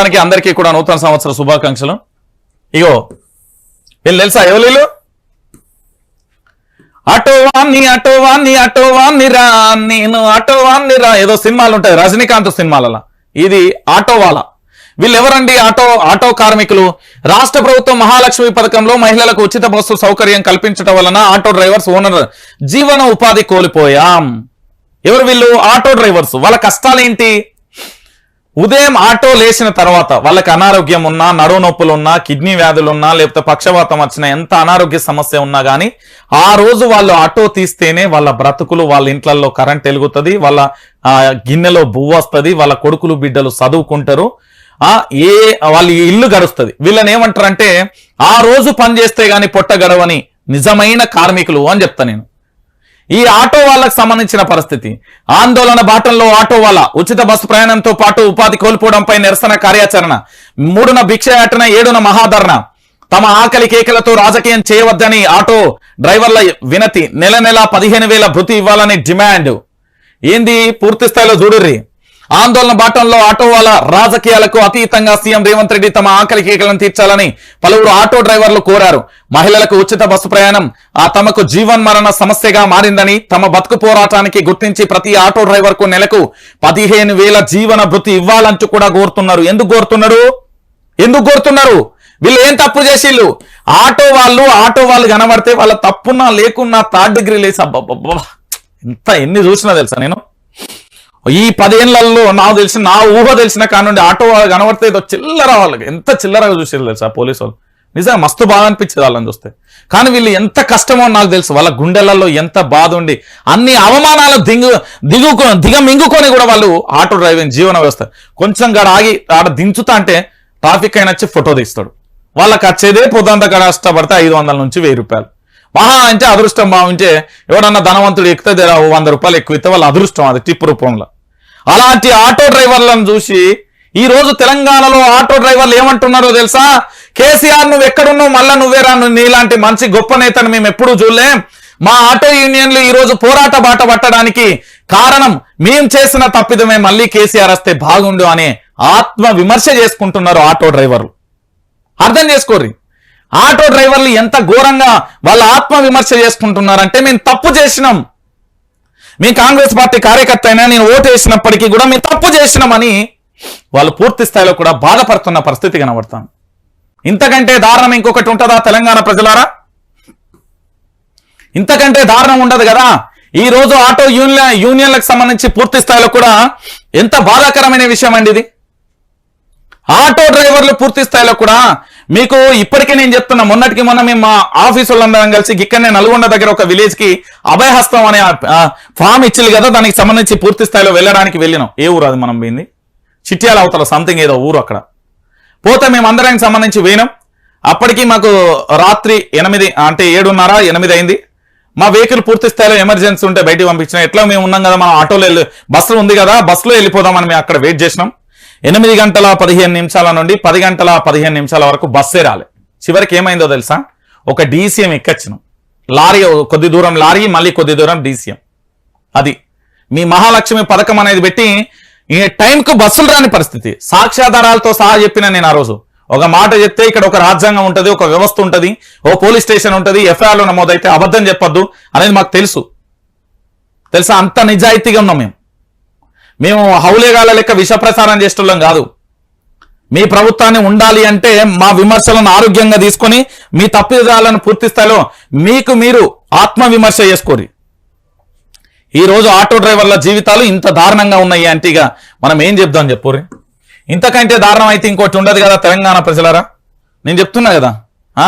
దానికి అందరికీ కూడా నూతన సంవత్సర శుభాకాంక్షలు. ఇగో వీళ్ళు తెలుసా ఎవరు వీళ్ళు? అటోవాన్ని అటోవాన్ని అటోవాన్ని రా నేను అటోవాన్ని రా. ఏదో సినిమాలు ఉంటాయి రజనీకాంత్ సినిమాలలో. ఇది ఆటోవాలా. వీళ్ళు ఎవరండి ఆటో ఆటో కార్మికులు? రాష్ట్ర ప్రభుత్వం మహాలక్ష్మి పథకంలో మహిళలకు ఉచిత బస్సు సౌకర్యం కల్పించడం వలన ఆటో డ్రైవర్స్ ఓనర్ జీవన ఉపాధి కోల్పోయాం. ఎవరు వీళ్ళు? Auto drivers. వాళ్ళ కష్టాలు ఏంటి ఉదయం ఆటో లేచిన తర్వాత వాళ్ళకి అనారోగ్యం ఉన్నా నడువు నొప్పులు ఉన్నా కిడ్నీ వ్యాధులు ఉన్నా లేకపోతే పక్షవాతం వచ్చిన ఎంత అనారోగ్య సమస్య ఉన్నా కానీ ఆ రోజు వాళ్ళు ఆటో తీస్తేనే వాళ్ళ బ్రతుకులు వాళ్ళ ఇంట్లలో కరెంట్ వెలుగుతుంది వాళ్ళ గిన్నెలో బువ్వ వస్తుంది వాళ్ళ కొడుకులు బిడ్డలు చదువుకుంటారు. ఆ ఏ వాళ్ళ ఇల్లు గడుస్తుంది. వీళ్ళని ఏమంటారంటే ఆ రోజు పని చేస్తే గాని పొట్ట గడవని నిజమైన కార్మికులు అని చెప్తా నేను. ఈ ఆటో వాళ్ళకు సంబంధించిన పరిస్థితి. ఆందోళన బాటంలో ఆటో వాళ్ళ ఉచిత బస్సు ప్రయాణంతో పాటు ఉపాధి కోల్పోవడంపై నిరసన కార్యాచరణ. మూడున భిక్షయాటన ఏడున మహాధరణ. తమ ఆకలి కేకలతో రాజకీయం చేయవద్దని ఆటో డ్రైవర్ల వినతి. నెల నెల పదిహేను వేల భృతి ఇవ్వాలని డిమాండ్. ఏంది? పూర్తి స్థాయిలో చూడుర్రి. ఆందోళన బాటంలో ఆటో వాళ్ళ రాజకీయాలకు అతీతంగా సీఎం రేవంత్ రెడ్డి తమ ఆకలి కేకలను తీర్చాలని పలువురు ఆటో డ్రైవర్లు కోరారు. మహిళలకు ఉచిత బస్సు ప్రయాణం ఆ తమకు జీవన్ మరణ సమస్యగా మారిందని తమ బతుకు పోరాటానికి గుర్తించి ప్రతి ఆటో డ్రైవర్కు నెలకు పదిహేను వేల జీవన భృతి ఇవ్వాలంటూ కూడా కోరుతున్నారు. ఎందుకు కోరుతున్నారు? ఎందుకు కోరుతున్నారు? వీళ్ళు ఏం తప్పు చేసిళ్ళు? ఆటో వాళ్ళు ఆటో వాళ్ళు కనబడితే వాళ్ళ తప్పున్నా లేకున్నా థర్డ్ డిగ్రీ లేసి అబ్బబ్బబ్బా ఎంత ఎన్ని చూసినా తెలుసా నేను? ఈ పదేళ్ళలో నాకు తెలిసిన నా ఊహ తెలిసిన కానుండి ఆటో వాళ్ళు కనబడితే ఏదో చిల్లర వాళ్ళకి ఎంత చిల్లరగా చూసేది తెలుసా పోలీసు వాళ్ళు? నిజంగా మస్తు బాధ అనిపించేది వాళ్ళని చూస్తే. కానీ వీళ్ళు ఎంత కష్టమో నాకు తెలుసు వాళ్ళ గుండెలలో ఎంత బాధ ఉండి అన్ని అవమానాలు దిగు దిగుకో దిగమింగుకొని కూడా వాళ్ళు ఆటో డ్రైవింగ్ జీవన వ్యవస్థ. కొంచెం గడ ఆగి ఆడ దించుతా అంటే ట్రాఫిక్ అయిన వచ్చి ఫోటో తీస్తాడు. వాళ్ళకి వచ్చేదే పొద్దంత కష్టపడితే ఐదు వందల నుంచి వెయ్యి రూపాయలు. మహా అంటే అదృష్టం భావించే ఎవడన్నా ధనవంతుడు ఎక్కితే వంద రూపాయలు ఎక్కువ ఇస్తే వాళ్ళ అదృష్టం అది టిప్ రూపంలో. అలాంటి ఆటో డ్రైవర్లను చూసి ఈ రోజు తెలంగాణలో ఆటో డ్రైవర్లు ఏమంటున్నారో తెలుసా? కేసీఆర్ నువ్వు ఎక్కడున్నావు మళ్ళా నువ్వేరా నీలాంటి మంచి గొప్ప నేతను మేము ఎప్పుడూ చూడలేం. మా ఆటో యూనియన్లు ఈరోజు పోరాట బాట పట్టడానికి కారణం మేం చేసిన తప్పిదమే మళ్ళీ కేసీఆర్ వస్తే బాగుండు అనే ఆత్మ విమర్శ చేసుకుంటున్నారు ఆటో డ్రైవర్లు. అర్థం చేసుకోర్రి. ఆటో డ్రైవర్లు ఎంత ఘోరంగా వాళ్ళ ఆత్మ విమర్శ చేసుకుంటున్నారంటే మేము తప్పు చేసినాం. మీ కాంగ్రెస్ పార్టీ కార్యకర్త అయినా నేను ఓటు వేసినప్పటికీ కూడా మేము తప్పు చేసినామని వాళ్ళు పూర్తి స్థాయిలో కూడా బాధపడుతున్న పరిస్థితి కనబడతాను ఇంతకంటే దారుణం ఇంకొకటి ఉంటుందా తెలంగాణ ప్రజలారా? ఇంతకంటే దారుణం ఉండదు కదా? ఈ రోజు ఆటో యూనియన్ యూనియన్లకు సంబంధించి పూర్తి స్థాయిలో కూడా ఎంత బాధాకరమైన విషయం అండి ఇది? ఆటో డ్రైవర్లు పూర్తి స్థాయిలో కూడా మీకు ఇప్పటికే నేను చెప్తున్నా మొన్నటికి మొన్న మేము మా ఆఫీసు వాళ్ళందరం కలిసి ఇక్కడనే నల్గొండ దగ్గర ఒక విలేజ్కి అభయహస్తం అనే ఫామ్ ఇచ్చింది కదా దానికి సంబంధించి పూర్తి స్థాయిలో వెళ్ళడానికి వెళ్ళినాం. ఏ ఊరు అది మనం పోయింది? చిట్యాల అవతల సంథింగ్ ఏదో ఊరు అక్కడ. పోతే మేము అందరానికి సంబంధించి పోయినాం. అప్పటికి మాకు రాత్రి ఎనిమిది అంటే ఏడున్నర ఎనిమిది అయింది. మా వెహికల్ పూర్తి స్థాయిలో ఎమర్జెన్సీ ఉంటే బయటికి పంపించిన. ఎట్లా మేము ఉన్నాం కదా మనం ఆటోలో వెళ్ళి బస్సు ఉంది కదా బస్సులో వెళ్ళిపోదామని మేము అక్కడ వెయిట్ చేసినాం. ఎనిమిది గంటల పదిహేను నిమిషాల నుండి పది గంటల పదిహేను నిమిషాల వరకు బస్సే రాలే. చివరికి ఏమైందో తెలుసా? ఒక డీసీఎం ఎక్కచ్చినాం. లారీ కొద్ది దూరం లారీ మళ్ళీ కొద్ది దూరం డీసీఎం. అది. మీ మహాలక్ష్మి పథకం అనేది పెట్టి ఈ టైంకు బస్సులు రాని పరిస్థితి. సాక్ష్యాధారాలతో సహా చెప్పిన నేను ఆ రోజు. ఒక మాట చెప్తే ఇక్కడ ఒక రాజ్యాంగం ఉంటుంది ఒక వ్యవస్థ ఉంటుంది ఓ పోలీస్ స్టేషన్ ఉంటుంది ఎఫ్ఐఆర్లో నమోదైతే అబద్ధం చెప్పొద్దు అనేది మాకు తెలుసు. తెలుసా? అంత నిజాయితీగా ఉన్నాం మేము. మేము హౌలేగాల లెక్క విష ప్రసారం చేసేటోళ్ళం కాదు. మీ ప్రభుత్వాన్ని ఉండాలి అంటే మా విమర్శలను ఆరోగ్యంగా తీసుకొని మీ తప్పిదాలను పూర్తి స్థాయిలో మీకు మీరు ఆత్మ విమర్శ చేసుకోరి ఈరోజు ఆటో డ్రైవర్ల జీవితాలు ఇంత దారుణంగా ఉన్నాయి అంటే ఇక మనం ఏం చెప్దాం చెప్పుర్రి ఇంతకంటే దారుణం అయితే ఇంకోటి ఉండదు కదా తెలంగాణ ప్రజలరా? నేను చెప్తున్నా కదా.